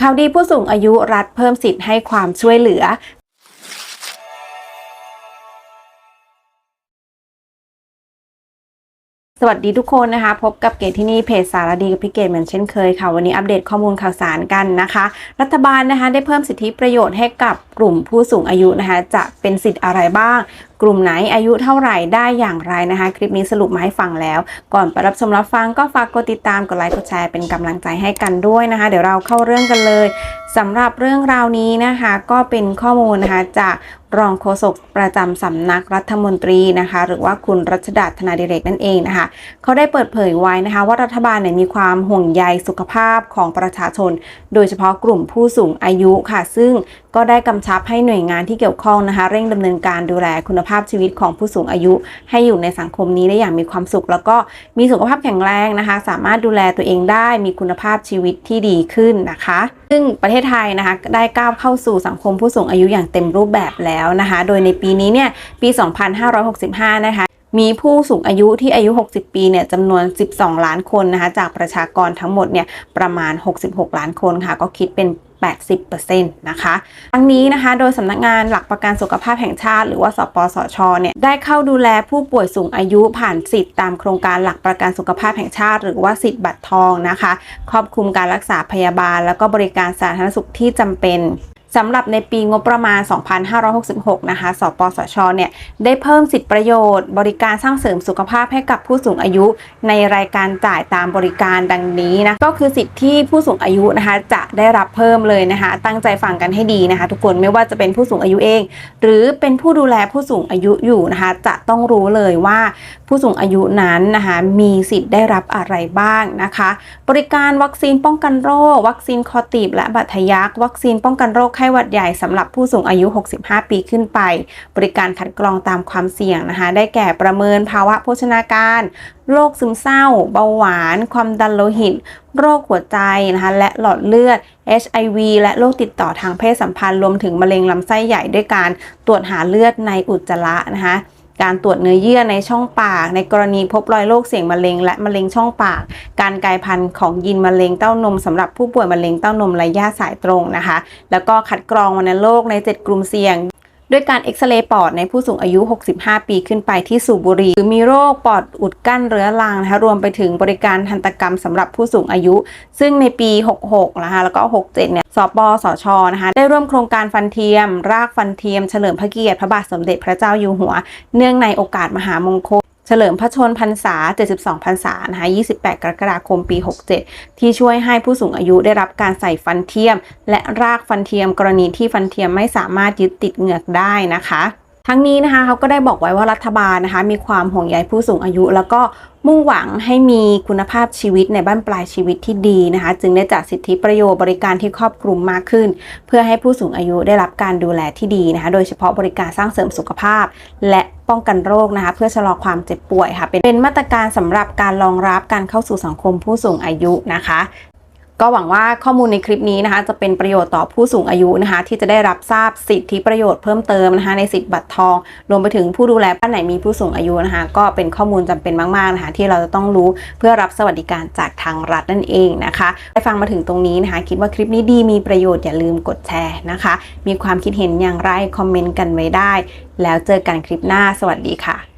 ข่าวดีผู้สูงอายุรัฐเพิ่มสิทธิ์ให้ความช่วยเหลือ สวัสดีทุกคนนะคะ พบกับเกตที่นี่เพจสารดีกับพี่เกตเหมือนเช่นเคยค่ะวันนี้อัปเดตข้อมูลข่าวสารกันนะคะ รัฐบาลนะคะได้เพิ่มสิทธิประโยชน์ให้กับกลุ่มผู้สูงอายุนะคะ จะเป็นสิทธิ์อะไรบ้าง กลุ่มไหนอายุเท่าไหร่ได้อย่างไรนะคะ คลิปนี้สรุปมาให้ฟังแล้ว ก่อนไปรับชมรับฟังก็ฝากกดติดตามกดไลค์กดแชร์เป็นกำลังใจให้กันด้วยนะคะ เดี๋ยวเราเข้าเรื่องกันเลยสำหรับเรื่องราวนี้นะคะ ก็เป็นข้อมูลนะคะจากรองโฆษกประจำสำนักรัฐมนตรีนะคะ หรือว่าคุณรัชดาธนาดิเรกนั่นเองนะคะเขาได้เปิดเผยไว้นะคะว่ารัฐบาลเนี่ยมีความห่วงใยสุขภาพของประชาชน โดยเฉพาะกลุ่มผู้สูงอายุค่ะ ซึ่งก็ได้กำชับให้หน่วยงานที่เกี่ยวข้องนะคะ เร่งดำเนินการดูแลคุณภาพชีวิตของผู้สูงอายุ ให้อยู่ในสังคมนี้ได้อย่างมีความสุข แล้วก็มีสุขภาพแข็งแรงนะคะ สามารถดูแลตัวเองได้มีคุณภาพชีวิตที่ดีขึ้นนะคะ ซึ่งประเทศไทยนะคะได้ก้าวเข้าสู่สังคมผู้สูงอายุอย่างเต็มรูปแบบแล้วนะคะ โดยในปีนี้เนี่ยปี 2565 นะคะมีผู้สูงอายุที่อายุ 60 ปีเนี่ยจำนวน 12 ล้านคนนะคะจากประชากรทั้งหมดเนี่ยประมาณ 66 ล้านคนค่ะ ก็คิดเป็น 80%นะคะทั้งนี้นะคะโดยสำนักงานหลักประกันสุขภาพแห่งชาติ หรือว่าสปสชเนี่ยได้เข้าดูแลผู้ป่วยสูงอายุผ่านสิทธิ์ตามโครงการหลักประกันสุขภาพแห่งชาติ หรือว่าสิทธิ์บัตรทองนะคะ ครอบคลุมการรักษาพยาบาล แล้วก็บริการสาธารณสุขที่จำเป็น สำหรับในปีงบประมาณ 2566 นะคะ สปสช เนี่ย ได้เพิ่มสิทธิประโยชน์ บริการสร้างเสริมสุขภาพให้กับผู้สูงอายุ ในรายการจ่ายตามบริการดังนี้นะ ก็คือสิทธิที่ผู้สูงอายุนะคะ จะได้รับเพิ่มเลยนะคะ ตั้งใจฟังกันให้ดีนะคะ ทุกคน ไม่ว่าจะเป็นผู้สูงอายุเอง หรือเป็นผู้ดูแลผู้สูงอายุอยู่นะคะ จะต้องรู้เลยว่าผู้สูงอายุนั้นนะคะ มีสิทธิ์ได้รับอะไรบ้างนะคะ บริการวัคซีนป้องกันโรค วัคซีนคอตีบและบัตรทะยัก วัคซีนป้องกันโรคไข้หวัดใหญ่สำหรับผู้สูงอายุ 65 ปีขึ้นไป บริการคัดกรองตามความเสี่ยงนะคะ ได้แก่ประเมินภาวะโภชนาการโรคซึมเศร้า เบาหวาน ความดันโลหิต โรคหัวใจนะคะและหลอดเลือด HIV และโรคติดต่อทางเพศสัมพันธ์รวมถึงมะเร็งลำไส้ใหญ่ด้วยการตรวจหาเลือดในอุจจาระนะคะ การตรวจเนื้อเยื่อในช่องปาก ในกรณีพบรอยโรคเสี่ยงมะเร็ง และมะเร็งช่องปาก การกลายพันธุ์ของยีนมะเร็งเต้านมสำหรับผู้ป่วยมะเร็งเต้านมระยะสายตรงนะคะ แล้วก็คัดกรองวัณโรคใน 7 กลุ่มเสี่ยง ด้วยการเอ็กซเรย์ปอดในผู้สูงอายุ 65 ปีขึ้นไปที่สูบบุหรี่หรือมีโรคปอดอุดกั้นเรื้อรังนะคะรวมไปถึงบริการทันตกรรมสำหรับผู้สูงอายุ ซึ่งในปี 66 นะคะแล้วก็ 67 เนี่ย สปสช นะคะได้ร่วมโครงการฟันเทียม รากฟันเทียมเฉลิมพระเกียรติพระบาทสมเด็จพระเจ้าอยู่หัว เนื่องในโอกาสมหามงคล เฉลิมพระชนพรรษา 72 พรรษานะคะ 28 กรกฎาคม ปี 67 ที่ช่วยให้ผู้สูงอายุได้รับการใส่ฟันเทียม และรากฟันเทียมกรณีที่ฟันเทียมไม่สามารถยึดติดเหงือกได้นะคะ ทั้งนี้นะคะเขาก็ได้บอกไว้ว่ารัฐบาลนะคะ มีความห่วงใยผู้สูงอายุ แล้วก็มุ่งหวังให้มีคุณภาพชีวิตในบ้านปลายชีวิตที่ดีนะคะ จึงได้จัดสิทธิประโยชน์บริการที่ครอบคลุมมากขึ้น เพื่อให้ผู้สูงอายุได้รับการดูแลที่ดีนะคะ โดยเฉพาะบริการสร้างเสริมสุขภาพ และป้องกันโรคนะคะ เพื่อชะลอความเจ็บป่วยค่ะ เป็นมาตรการสำหรับการรองรับการเข้าสู่สังคมผู้สูงอายุนะคะ ก็หวังว่าข้อมูลในคลิปนี้นะคะจะเป็นประโยชน์ต่อผู้สูงอายุนะคะ ที่จะได้รับทราบสิทธิประโยชน์เพิ่มเติมนะคะในสิทธิบัตรทอง รวมไปถึงผู้ดูแลบ้านไหนมีผู้สูงอายุนะคะ ก็เป็นข้อมูลจำเป็นมากๆนะคะที่เราจะต้องรู้เพื่อรับสวัสดิการจากทางรัฐนั่นเองนะคะได้ฟังมาถึงตรงนี้นะคะ คิดว่าคลิปนี้ดีมีประโยชน์อย่าลืมกดแชร์นะคะ มีความคิดเห็นอย่างไรคอมเมนต์กันไว้ได้ แล้วเจอกันคลิปหน้าสวัสดีค่ะ